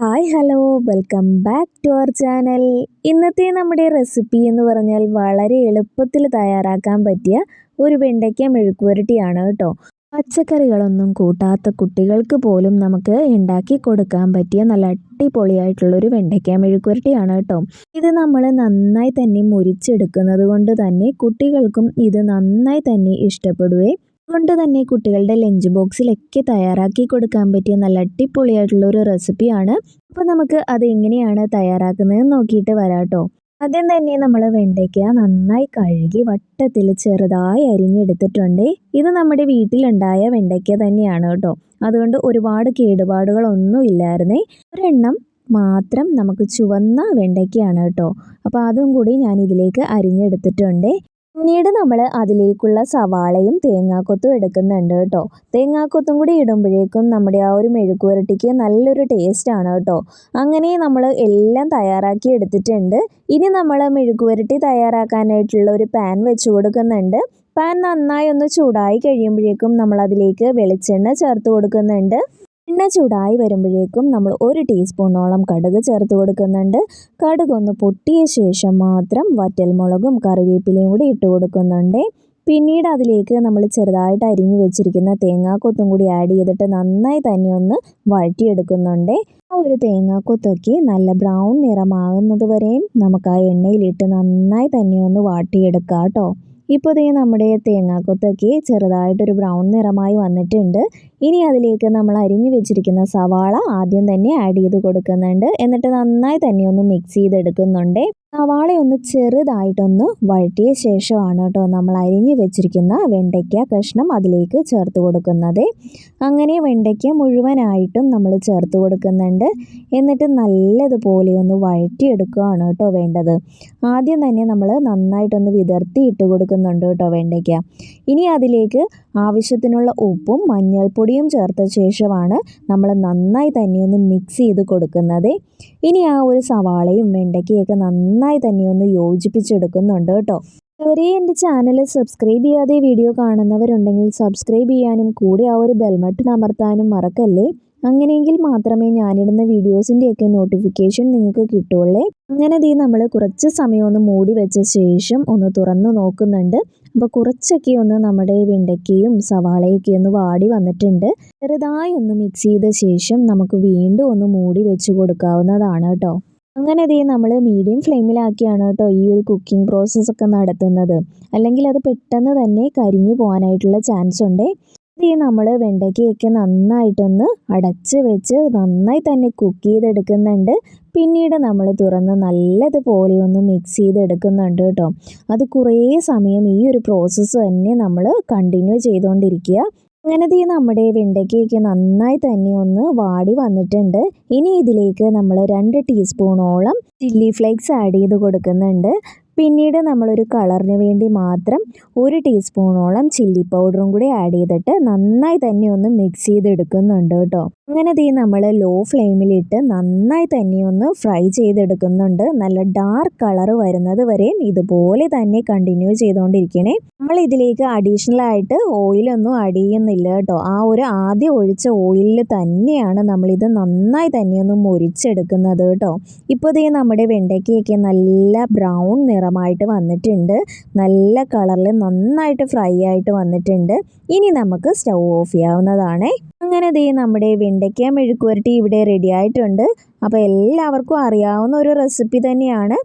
Hi hello. Welcome back to our channel. ഇന്നത്തെ നമ്മുടെ recipe എന്ന് പറഞ്ഞാൽ വളരെ എളുപ്പത്തിൽ തയ്യാറാക്കാൻ പറ്റിയ ഒരു വെണ്ടയ്ക്ക മെഴുക്കുവരട്ടിയാണ് കേട്ടോ. പച്ചക്കറികളൊന്നും കൂട്ടാത്ത കുട്ടികൾക്ക് പോലും നമുക്ക് ഉണ്ടാക്കി കൊടുക്കാൻ പറ്റിയ നല്ല അടിപൊളിയായിട്ടുള്ളൊരു വെണ്ടയ്ക്ക മെഴുക്കുവരട്ടിയാണ് കേട്ടോ. ഇത് നമ്മൾ നന്നായി തന്നെ മുരിച്ചെടുക്കുന്നത് കൊണ്ട് തന്നെ കുട്ടികൾക്കും ഇത് നന്നായി തന്നെ ഇഷ്ടപ്പെടുകയും കൊണ്ട് തന്നെ കുട്ടികളുടെ ലഞ്ച് ബോക്സിലൊക്കെ തയ്യാറാക്കി കൊടുക്കാൻ പറ്റിയ നല്ല അടിപൊളിയായിട്ടുള്ള ഒരു റെസിപ്പിയാണ്. അപ്പോൾ നമുക്ക് അത് എങ്ങനെയാണ് തയ്യാറാക്കുന്നത് നോക്കിയിട്ട് വരാട്ടോ. ആദ്യം തന്നെ നമ്മൾ വെണ്ടയ്ക്ക നന്നായി കഴുകി വട്ടത്തിൽ ചെറുതായി അരിഞ്ഞെടുത്തിട്ടുണ്ട്. ഇത് നമ്മുടെ വീട്ടിലുണ്ടായ വെണ്ടയ്ക്ക തന്നെയാണ് കേട്ടോ. അതുകൊണ്ട് ഒരുപാട് കേടുപാടുകളൊന്നും ഇല്ലായിരുന്നേ. ഒരെണ്ണം മാത്രം നമുക്ക് ചുവന്ന വെണ്ടയ്ക്കയാണ് കേട്ടോ. അപ്പോൾ അതും കൂടി ഞാൻ ഇതിലേക്ക് അരിഞ്ഞെടുത്തിട്ടുണ്ട്. പിന്നീട് നമ്മൾ അതിലേക്കുള്ള സവാളയും തേങ്ങാക്കൊത്തും എടുക്കുന്നുണ്ട് കേട്ടോ. തേങ്ങാക്കൊത്തും കൂടി ഇടുമ്പോഴേക്കും നമ്മുടെ ആ ഒരു മെഴുക്കുവരട്ടിക്ക് നല്ലൊരു ടേസ്റ്റാണ് കേട്ടോ. അങ്ങനെ നമ്മൾ എല്ലാം തയ്യാറാക്കി എടുത്തിട്ടുണ്ട്. ഇനി നമ്മൾ മെഴുക്കുവരട്ടി തയ്യാറാക്കാനായിട്ടുള്ള ഒരു പാൻ വെച്ച് കൊടുക്കുന്നുണ്ട്. പാൻ നന്നായി ഒന്ന് ചൂടായി കഴിയുമ്പോഴേക്കും നമ്മൾ അതിലേക്ക് വെളിച്ചെണ്ണ ചേർത്ത് കൊടുക്കുന്നുണ്ട്. എണ്ണ ചൂടായി വരുമ്പോഴേക്കും നമ്മൾ ഒരു ടീസ്പൂണോളം കടുക് ചേർത്ത് കൊടുക്കുന്നുണ്ട്. കടുക് ഒന്ന് പൊട്ടിയ ശേഷം മാത്രം വറ്റൽമുളകും കറിവേപ്പിലയും കൂടി ഇട്ട് കൊടുക്കുന്നുണ്ട്. പിന്നീട് അതിലേക്ക് നമ്മൾ ചെറുതായിട്ട് അരിഞ്ഞു വെച്ചിരിക്കുന്ന തേങ്ങാക്കൊത്തും കൂടി ആഡ് ചെയ്തിട്ട് നന്നായി തന്നെ ഒന്ന് വഴറ്റിയെടുക്കുന്നുണ്ട്. ആ ഒരു തേങ്ങാക്കൊത്തൊക്കെ നല്ല ബ്രൗൺ നിറമാകുന്നത് വരെയും നമുക്ക് ആ എണ്ണയിലിട്ട് നന്നായി തന്നെ ഒന്ന് വാട്ടിയെടുക്കാം കേട്ടോ. ഇപ്പോൾ ദേ നമ്മുടെ തേങ്ങാക്കൊത്തൊക്കെ ചെറുതായിട്ടൊരു ബ്രൗൺ നിറമായി വന്നിട്ടുണ്ട്. ഇനി അതിലേക്ക് നമ്മൾ അരിഞ്ഞു വെച്ചിരിക്കുന്ന സവാള ആദ്യം തന്നെ ആഡ് ചെയ്ത് കൊടുക്കുന്നുണ്ട്. എന്നിട്ട് നന്നായി തന്നെ ഒന്ന് മിക്സ് ചെയ്തെടുക്കുന്നുണ്ട്. സവാള ഒന്ന് ചെറുതായിട്ടൊന്ന് വഴറ്റിയ ശേഷമാണ് കേട്ടോ നമ്മൾ അരിഞ്ഞു വെച്ചിരിക്കുന്ന വെണ്ടയ്ക്ക കഷ്ണം അതിലേക്ക് ചേർത്ത് കൊടുക്കുന്നത്. അങ്ങനെ വെണ്ടയ്ക്ക മുഴുവനായിട്ടും നമ്മൾ ചേർത്ത് കൊടുക്കുന്നുണ്ട്. എന്നിട്ട് നല്ലതുപോലെ ഒന്ന് വഴറ്റിയെടുക്കുകയാണ് കേട്ടോ വേണ്ടത്. ആദ്യം തന്നെ നമ്മൾ നന്നായിട്ടൊന്ന് വിതർത്തി ഇട്ട് കൊടുക്കുന്നുണ്ട് കേട്ടോ വെണ്ടയ്ക്ക. ഇനി അതിലേക്ക് ആവശ്യത്തിനുള്ള ഉപ്പും മഞ്ഞൾപ്പൊടിയും ചേർത്ത ശേഷമാണ് നമ്മൾ നന്നായി തന്നെ ഒന്ന് മിക്സ് ചെയ്ത് കൊടുക്കുന്നത്. ഇനി ആ ഒരു സവാളയും വെണ്ടയ്ക്കയൊക്കെ നന്നായി തന്നെ ഒന്ന് യോജിപ്പിച്ചെടുക്കുന്നുണ്ട് കേട്ടോ. ഇതുവരെ എന്റെ ചാനൽ സബ്സ്ക്രൈബ് ചെയ്യാതെ വീഡിയോ കാണുന്നവരുണ്ടെങ്കിൽ സബ്സ്ക്രൈബ് ചെയ്യാനും കൂടെ ആ ഒരു ബെൽമട്ടൺ അമർത്താനും മറക്കല്ലേ? അങ്ങനെയെങ്കിൽ മാത്രമേ ഞാനിടുന്ന വീഡിയോസിന്റെയൊക്കെ നോട്ടിഫിക്കേഷൻ നിങ്ങൾക്ക് കിട്ടുള്ളേ. അങ്ങനെ ദീ നമ്മൾ കുറച്ച് സമയം ഒന്ന് മൂടി വെച്ച ശേഷം ഒന്ന് തുറന്ന് നോക്കുന്നുണ്ട്. അപ്പോൾ കുറച്ചൊക്കെ ഒന്ന് നമ്മുടെ വെണ്ടയ്ക്കയും സവാളയൊക്കെ ഒന്ന് വാടി വന്നിട്ടുണ്ട്. ചെറുതായി ഒന്ന് മിക്സ് ചെയ്ത ശേഷം നമുക്ക് വീണ്ടും ഒന്ന് മൂടി വെച്ച് കൊടുക്കാവുന്നതാണ് കേട്ടോ. അങ്ങനെ ദേ നമ്മൾ മീഡിയം ഫ്ലെയിമിലാക്കിയാണ് കേട്ടോ ഈ ഒരു കുക്കിംഗ് പ്രോസസ്സൊക്കെ നടത്തുന്നത്. അല്ലെങ്കിൽ അത് പെട്ടെന്ന് തന്നെ കരിഞ്ഞു പോകാനായിട്ടുള്ള ചാൻസ് ഉണ്ട്. ഈ നമ്മൾ വെണ്ടയ്ക്കയൊക്കെ നന്നായിട്ടൊന്ന് അടച്ച് വെച്ച് നന്നായി തന്നെ കുക്ക് ചെയ്തെടുക്കുന്നുണ്ട്. പിന്നീട് നമ്മൾ തുറന്ന് നല്ലതുപോലെ ഒന്ന് മിക്സ് ചെയ്തെടുക്കുന്നുണ്ട് കേട്ടോ. അത് കുറേ സമയം ഈ ഒരു പ്രോസസ്സ് തന്നെ നമ്മൾ കണ്ടിന്യൂ ചെയ്തുകൊണ്ടിരിക്കുക അങ്ങനെ തീ നമ്മുടെ വെണ്ടയ്ക്കയൊക്കെ നന്നായി തന്നെ ഒന്ന് വാടി വന്നിട്ടുണ്ട്. ഇനി ഇതിലേക്ക് നമ്മൾ രണ്ട് ടീസ്പൂണോളം ചില്ലി ഫ്ലേക്സ് ആഡ് ചെയ്ത് കൊടുക്കുന്നുണ്ട്. പിന്നീട് നമ്മളൊരു കളറിന് വേണ്ടി മാത്രം ഒരു ടീസ്പൂണോളം ചില്ലി പൗഡറും കൂടി ആഡ് ചെയ്തിട്ട് നന്നായി തന്നെ ഒന്ന് മിക്സ് ചെയ്തെടുക്കുന്നുണ്ട് കേട്ടോ. അങ്ങനെ തീ നമ്മൾ ലോ ഫ്ലെയിമിലിട്ട് നന്നായി തന്നെ ഒന്ന് ഫ്രൈ ചെയ്തെടുക്കുന്നുണ്ട്. നല്ല ഡാർക്ക് കളർ വരുന്നത് വരെയും ഇതുപോലെ തന്നെ കണ്ടിന്യൂ ചെയ്തുകൊണ്ടിരിക്കണേ നമ്മൾ ഇതിലേക്ക് അഡീഷണൽ ആയിട്ട് ഓയിലൊന്നും ആഡ് ചെയ്യുന്നില്ല കേട്ടോ. ആ ഒരു ആദ്യം ഒഴിച്ച ഓയിലിൽ തന്നെയാണ് നമ്മളിത് നന്നായി തന്നെ ഒന്ന് മുരിച്ചെടുക്കുന്നത് കേട്ടോ. ഇപ്പോൾ ഇതേ നമ്മുടെ വെണ്ടയ്ക്കയൊക്കെ നല്ല ബ്രൗൺ നിറമായിട്ട് വന്നിട്ടുണ്ട്. നല്ല കളറിൽ നന്നായിട്ട് ഫ്രൈ ആയിട്ട് വന്നിട്ടുണ്ട്. ഇനി നമുക്ക് സ്റ്റൗ ഓഫ് ചെയ്യാവുന്നതാണ്. അങ്ങനെ ദേ നമ്മുടെ വെണ്ടയ്ക്ക മെഴുക്കുവരട്ടി ഇവിടെ റെഡി ആയിട്ടുണ്ട്. അപ്പോൾ എല്ലാവർക്കും അറിയാവുന്ന ഒരു റെസിപ്പി തന്നെയാണ്.